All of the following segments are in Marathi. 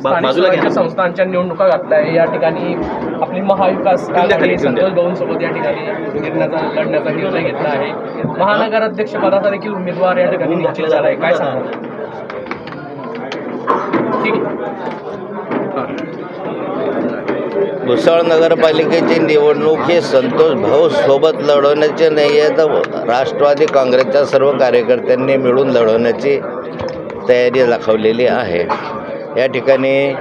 स्थानिक. स्वराज्य संस्थांच्या निवडणुका घातल्या आहे. या ठिकाणी आपली महाविकास आघाडी. संतोष भाऊंसोबत या ठिकाणी गिरण्याचा लढण्याचा निर्णय घेतला आहे. महानगराध्यक्ष पदाचा देखील उमेदवार या ठिकाणी निश्चित झाला आहे. काय सांगा ठीक आहे. भुसावळ नगरपालिकेची निवडणूक ही संतोष भाऊ सोबत लढवण्याची नाही आहे. तर राष्ट्रवादी काँग्रेसच्या सर्व कार्यकर्त्यांनी मिळून लढवण्याची तयारी दाखवलेली आहे. या ठिकाणी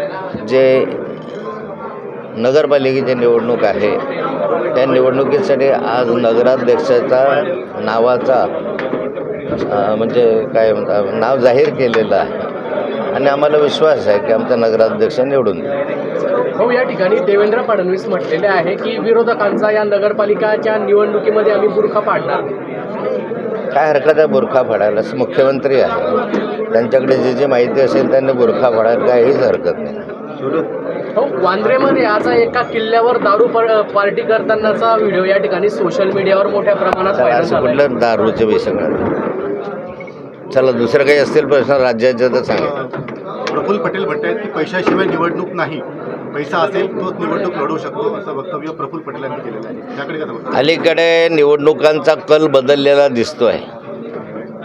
जे नगरपालिकेची निवडणूक आहे त्या निवडणुकीसाठी आज नगराध्यक्षाचा नावाचा म्हणजे काय म्हणतात नाव जाहीर केलेलं आहे. आणि आम्हाला विश्वास आहे की आमचा नगराध्यक्ष निवडून. हो या ठिकाणी देवेंद्र फडणवीस म्हटलेले आहे की विरोधकांचा या नगरपालिकाच्या निवडणुकीमध्ये आम्ही बुरखा पाडणार. काय हरकत आहे बुरखा फाडायला मुख्यमंत्री आहे. त्यांच्याकडे जी जी माहिती असेल त्यांनी बुरखा फाडायला काहीच हरकत नाही. हो वांद्रेमध्ये आज एका किल्ल्यावर दारू प- पार्टी करतानाचा व्हिडिओ या ठिकाणी सोशल मीडियावर मोठ्या प्रमाणात असं झाला आहे. कुठलं दारूचे विषय काढले चला दुसरं काही असतील प्रश्न राज्याचे तर सांगा. प्रफुल्ल पटेल म्हणतायत की पैशाशिवाय निवडणूक नाही. पैसा असेल तोच निवडणूक लढवू शकतो असं वक्तव्य प्रफुल्ल पटेलांनी केलेलं आहे. त्याकडे? अलीकडे निवडणुकांचा कल बदललेला दिसतोय.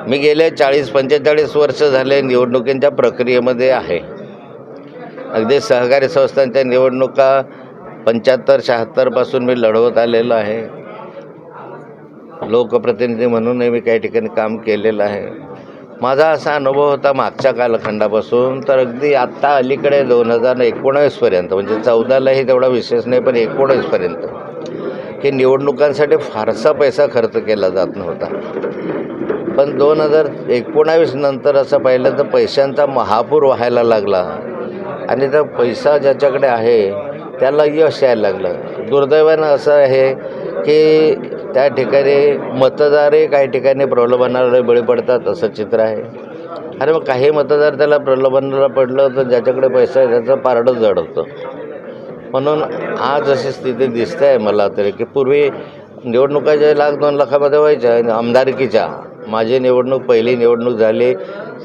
मी गेले चाळीस पंचेचाळीस वर्ष झाले निवडणुकींच्या प्रक्रियेमध्ये आहे. अगदी सहकारी संस्थांच्या निवडणुका पंच्याहत्तर शहात्तरपासून मी लढवत आलेलो आहे. लोकप्रतिनिधी म्हणूनही मी काही ठिकाणी काम केलेलं आहे. माझा असा अनुभव होता मागच्या कालखंडापासून तर अगदी आत्ता अलीकडे दोन हजार एकोणावीसपर्यंत म्हणजे चौदालाही तेवढा विशेष नाही पण एकोणावीसपर्यंत की निवडणुकांसाठी फारसा पैसा खर्च केला जात नव्हता. पण दोन हजार एकोणावीस नंतर असं पाहिलं तर पैशांचा महापूर व्हायला लागला. आणि त्या पैसा ज्याच्याकडे आहे त्याला यश यायला लागलं. दुर्दैवानं असं आहे की त्या ठिकाणी मतदारही काही ठिकाणी प्रलोभनाला बळी पडतात असं चित्र आहे. अरे मग काही मतदार त्याला प्रलोभनाला पडलं तर ज्याच्याकडे पैसा आहे त्याचं पारडं जड होतं म्हणून आज अशी स्थिती दिसते आहे मला तरी की पूर्वी निवडणुका ज्या लाख दोन लाखामध्ये व्हायच्या आमदारकीच्या माझी निवडणूक पहिली निवडणूक झाली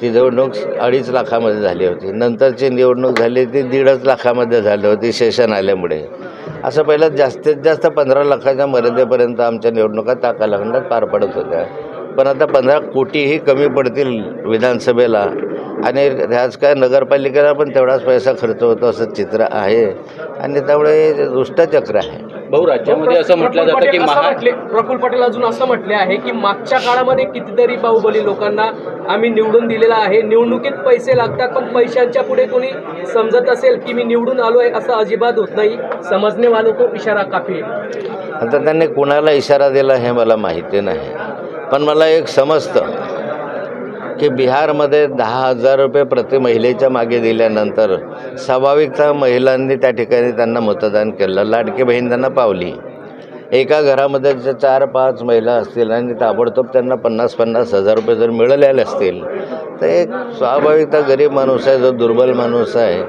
ती निवडणूक अडीच लाखामध्ये झाली होती. नंतरची निवडणूक झाली ती दीडच लाखामध्ये झाली होती सेशन आल्यामुळे. असं पहिलं जास्तीत जास्त पंधरा लाखाच्या मर्यादेपर्यंत आमच्या निवडणुका त्या कालखंडात पार पडत होत्या. पण आता पंधरा कोटीही कमी पडतील विधानसभेला आणि ह्याच काय नगरपालिकेला पण तेवढाच पैसा खर्च होतो असं चित्र आहे. आणि त्यामुळे दुष्टचक्र आहे. भाऊ राज्यामध्ये असं म्हटलं जातं की महा प्रफुल्ल पटेल अजून असं म्हटले आहे की मागच्या काळामध्ये कितीतरी बाहुबली लोकांना आम्ही निवडून दिलेला आहे. निवडणुकीत पैसे लागतात पण पैशांच्या पुढे कोणी समजत असेल की मी निवडून आलो आहे असं अजिबात होत नाही. समजणे वालो को इशारा काफी आता त्यांनी कुणाला इशारा दिला हे मला माहिती नाही. पण मला एक समजतं. की बिहारमध्ये दहा हजार रुपये प्रति महिलेच्या मागे दिल्यानंतर स्वाभाविकता महिलांनी त्या ठिकाणी त्यांना मतदान केलं. लाडकी बहीण त्यांना पावली. एका घरामध्ये जर चार पाच महिला असतील आणि ताबडतोब त्यांना पन्नास पन्नास हजार रुपये जर मिळालेले असतील तर एक स्वाभाविकता गरीब माणूस आहे जो दुर्बल माणूस आहे.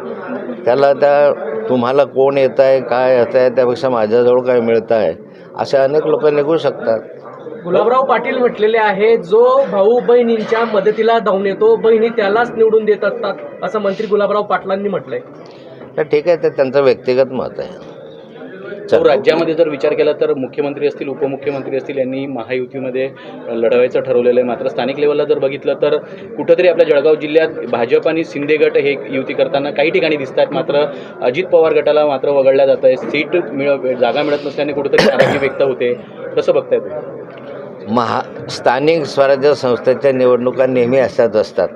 त्याला त्या तुम्हाला कोण येत आहे काय येत आहे त्यापेक्षा माझ्याजवळ काय मिळतं आहे असे अनेक लोक निघू शकतात. गुलाबराव पाटील म्हटलेले आहे जो भाऊ बहिणींच्या मदतीला धावून येतो बहिणी त्यालाच निवडून देत असतात असं मंत्री गुलाबराव पाटलांनी म्हटलंय. तर ठीक आहे ते त्यांचं व्यक्तिगत मत आहे. राज्यामध्ये जर विचार केला तर मुख्यमंत्री असतील उपमुख्यमंत्री असतील यांनी महायुतीमध्ये लढवायचं ठरवलेलं आहे. मात्र स्थानिक लेवलला जर बघितलं तर कुठंतरी आपल्या जळगाव जिल्ह्यात भाजप आणि शिंदे गट हे युती करताना काही ठिकाणी दिसत आहेत मात्र अजित पवार गटाला मात्र वगळल्या जात आहे सीट मिळ जागा मिळत नसल्याने कुठंतरी नाराजी व्यक्त होते. कसं बघताय तुम्ही? महा स्थानिक स्वराज्य संस्थेच्या निवडणुका नेहमी अशाच असतात.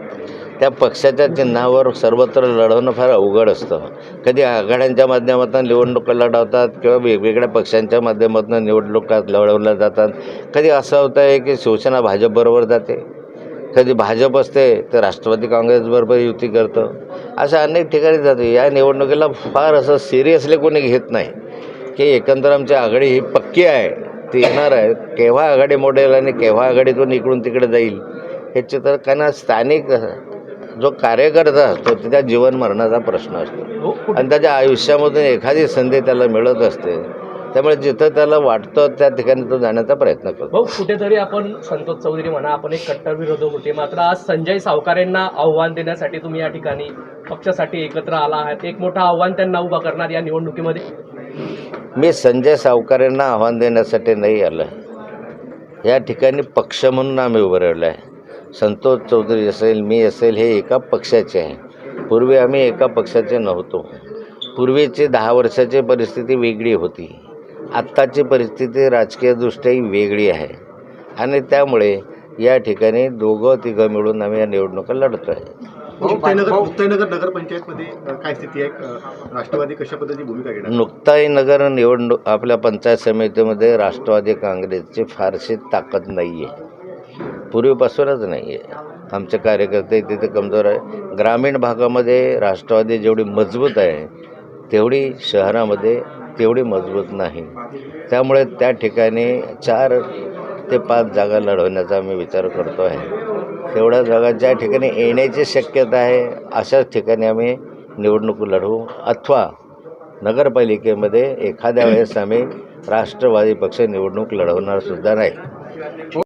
त्या पक्षाच्या चिन्हावर सर्वत्र लढवणं फार अवघड असतं. कधी आघाड्यांच्या माध्यमातून निवडणुका लढवतात किंवा वेगवेगळ्या पक्षांच्या माध्यमातून निवडणुका लढवल्या जातात. कधी असं होतं आहे की शिवसेना भाजपबरोबर जाते. कधी भाजप असते तर राष्ट्रवादी काँग्रेसबरोबर युती करतं. अशा अनेक ठिकाणी जाते. या निवडणुकीला फार असं सिरियसली कोणी घेत नाही. की एकंदर आमची आघाडी ही पक्की आहे. ती येणार आहे केव्हा आघाडी मोडेल आणि केव्हा आघाडीतून इकडून तिकडे जाईल हे चित्र कारण स्थानिक जो कार्यकर्ता असतो त्याच्या जीवन मरणाचा प्रश्न असतो. हो, आणि त्याच्या आयुष्यामधून एखादी संधी त्याला मिळत असते त्यामुळे जिथं त्याला वाटतं त्या ठिकाणी तो जाण्याचा प्रयत्न करतो. भाऊ कुठेतरी आपण संतोष चौधरी म्हणा आपण एक कट्टर विरोधक होते मात्र आज संजय सावकारेंना आव्हान देण्यासाठी तुम्ही या ठिकाणी पक्षासाठी एकत्र आला आहात. एक मोठं आव्हान त्यांना उभा करणार या निवडणुकीमध्ये. मी संजय सावकारेंना आव्हान देण्यासाठी नाही आलं या ठिकाणी पक्ष म्हणून आम्ही उभं राहिलो आहे संतोष चौधरी असेल मी असेल हे एका पक्षाचे आहे. पूर्वी आम्ही एका पक्षाचे नव्हतो. पूर्वीची दहा वर्षाची परिस्थिती वेगळी होती. आत्ताची परिस्थिती राजकीयदृष्ट्याही वेगळी आहे. आणि त्यामुळे या ठिकाणी दोघं तिघं मिळून आम्ही या निवडणुका लढतो आहे मुक्ताईनगर मुक्ताईनगर नगरपंचायतमध्ये काय स्थिती आहे? राष्ट्रवादी कशा पद्धतीची भूमिका घेणार? नुकताईनगर निवडणूक आपल्या पंचायत समितीमध्ये राष्ट्रवादी काँग्रेसची फारशी ताकद नाही आहे पूर्वीपासूनच नाही आहे आमचे कार्यकर्ते तिथे कमजोर आहे. ग्रामीण भागामध्ये राष्ट्रवादी जेवढी मजबूत आहे तेवढी शहरामध्ये तेवढी मजबूत नाही. त्यामुळे त्या ठिकाणी चार ते पाच जागा लढवण्याचा आम्ही विचार करतो आहे. तेवढ्या जागा ज्या ठिकाणी येण्याची शक्यता आहे अशाच ठिकाणी आम्ही निवडणूक लढवू. अथवा नगरपालिकेमध्ये एखाद्या वेळेस आम्ही राष्ट्रवादी पक्ष निवडणूक लढवणार सुद्धा नाही.